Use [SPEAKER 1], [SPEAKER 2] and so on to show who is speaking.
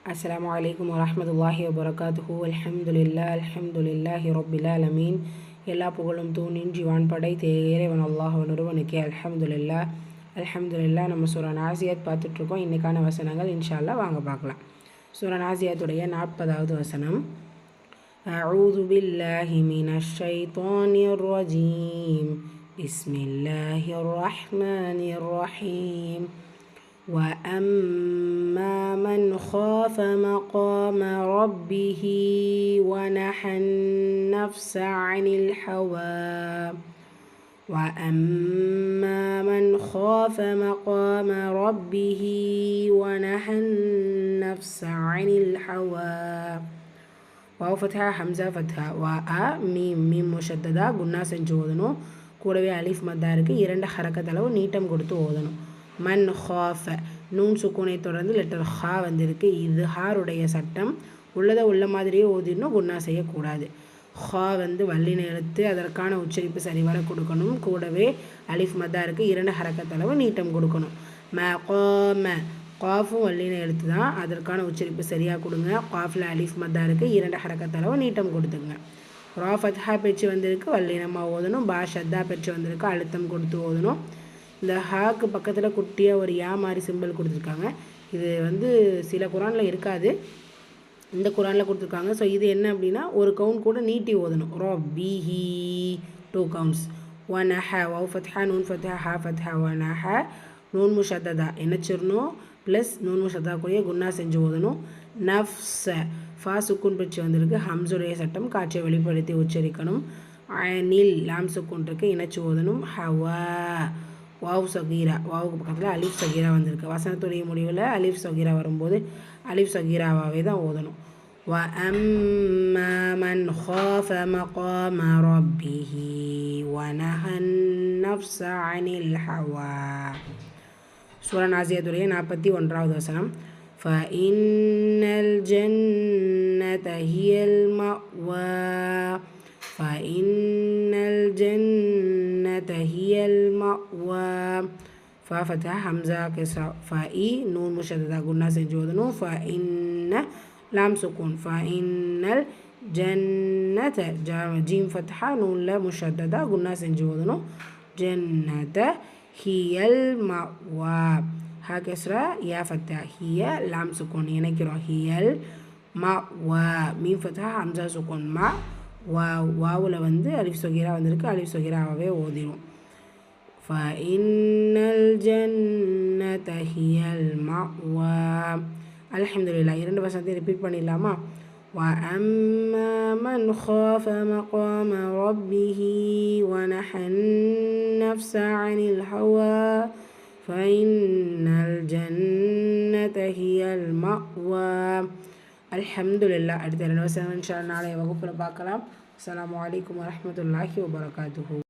[SPEAKER 1] அஸ்லாம் வலைக்கம் வரமத்துல்லாஹி வபரகாத்துஹூ அல்ஹம்துலில்லா அல்ஹம்துலில்லாஹி ரொபில் அலமீன் எல்லா புகழும் தூணின்றி வான்படை தேரவன் அல்லாஹ் ஒருவனுக்கே அல்ஹம்துலில்லா அல்ஹம்துலில்லா நம்ம சூரா நாசியாத் பார்த்துட்ருக்கோம் இன்றைக்கான வசனங்கள் இன்ஷால்லா வாங்க பார்க்கலாம் சூரா நாசியாத்துடைய நாற்பதாவது வசனம் أعوذ بالله من الشيطان الرجيم بسم الله الرحمن الرحيم وأما من خاف مقام ربه ونحى النفس عن الحوى وأما من خاف مقام ربه ونحى النفس عن الحوى واو فتحة حمزة فتحة وأ ميم ميم مشددة قلنا செஞ்சு ஓதணும் கூடவே அலிஃப் மத்தா இருக்குது இரண்டு ஹரக்கத்தளவு நீட்டம் கொடுத்து ஓதணும் மன் ஹாஃப. நூன் சுக்கூனை தொடர்ந்து லெட்டர் ஹா வந்திருக்கு. இது ஹாருடைய சட்டம். உள்ளதை உள்ள மாதிரியே ஓதிடணும். குன்னா செய்யக்கூடாது. ஹா வந்து வல்லின எழுத்து அதற்கான உச்சரிப்பு சரிவர கொடுக்கணும். கூடவே அலிஃப் மதா இருக்குது இரண்டு ஹரக்கத்தளவு நீட்டம் கொடுக்கணும். ம கோம. காஃபும் வல்லின எழுத்து தான். அதற்கான உச்சரிப்பு சரியாக கொடுங்க. காஃபில் அலிஃப் மத்தா இருக்குது இரண்டு ஹரக்கத்தளவு நீட்டம் கொடுத்துங்க. ரா ஃபத்ஹா பெச்சு வந்திருக்கு. வல்லினமாக ஓதணும். பா ஷத்தா பெச்சு வந்திருக்கு. அழுத்தம் கொடுத்து ஓதணும். இந்த ஹாக்கு பக்கத்தில் குட்டியாக ஒரு யா மாதிரி சிம்பிள் கொடுத்துருக்காங்க. இது வந்து சில குரானில் இருக்காது. இந்த குரானில் கொடுத்துருக்காங்க. ஸோ இது என்ன அப்படின்னா ஒரு கவுண்ட் கூட நீட்டி ஓதணும். ரோ பி ஹி டூ கவுண்ட்ஸ் ஒன் ஹ ஒவ் ஃபத்ஹா நூன் ஃபத்ஹா ஹா ஃபத்ஹா ஒன் ஹ நூன் முஷத்ததா. என்னச்சிடணும் ப்ளஸ் நூன் முஷத்தா கூடிய குன்னா செஞ்சு ஓதணும். நஃப்ஸ ஃபா சுக்குன் பிரிச்சு வந்திருக்கு. ஹம்சுடைய சட்டம் காட்சியை வெளிப்படுத்தி உச்சரிக்கணும். அனில் லாம் சுக்குன் இருக்கு இணைச்சு ஓதணும். ஹவா. வாவ் சகீரா வாவுக்கு பக்கத்தில் அலிஃப் சகீரா வந்திருக்கு வசனத்துடைய முடிவில் அலிஃப் சகீரா வரும்போது அலிஃப் சகீராவாகவே தான் ஓதணும் وأما من خاف مقام ربه ونهى النفس عن الهوى சூர நாசியத்துடைய நாற்பத்தி ஒன்றாவது வசனம் فإن الجنة هي المأوى هي المأوى. ففتح حمزة كسرة فإي نون مشددة قلنا سنجودنو فإن لام سكون. فإن الجنة جيم فتحة نون لا مشددة قلنا سنجودنو جنة هي المأوى. ها كسرة. يا فتح هي لام سكون. ينكرو هي المأوى. ميم فتحة حمزة سكون. ما வா வாவில் வந்து அலிஃப் சொகீரா வந்திருக்கு அலிஃப் சொகீராவே ஓதிடும் فإن الجنة هي المأوى அல்ஹம்துலில்லா இரண்டு வசனத்தை ரிப்பீட் பண்ணிடலாமா وأما من خاف مقام ربه ونحى النفس عن الهوى فإن الجنة هي المأوى அலமதுல்லா அடுத்த ரெண்டு வருஷம் நாளைய வகுப்பில் பார்க்கலாம். அலாம் வலைக்கம் வரமத்துல்லாஹி வபரகாத்துஹூ.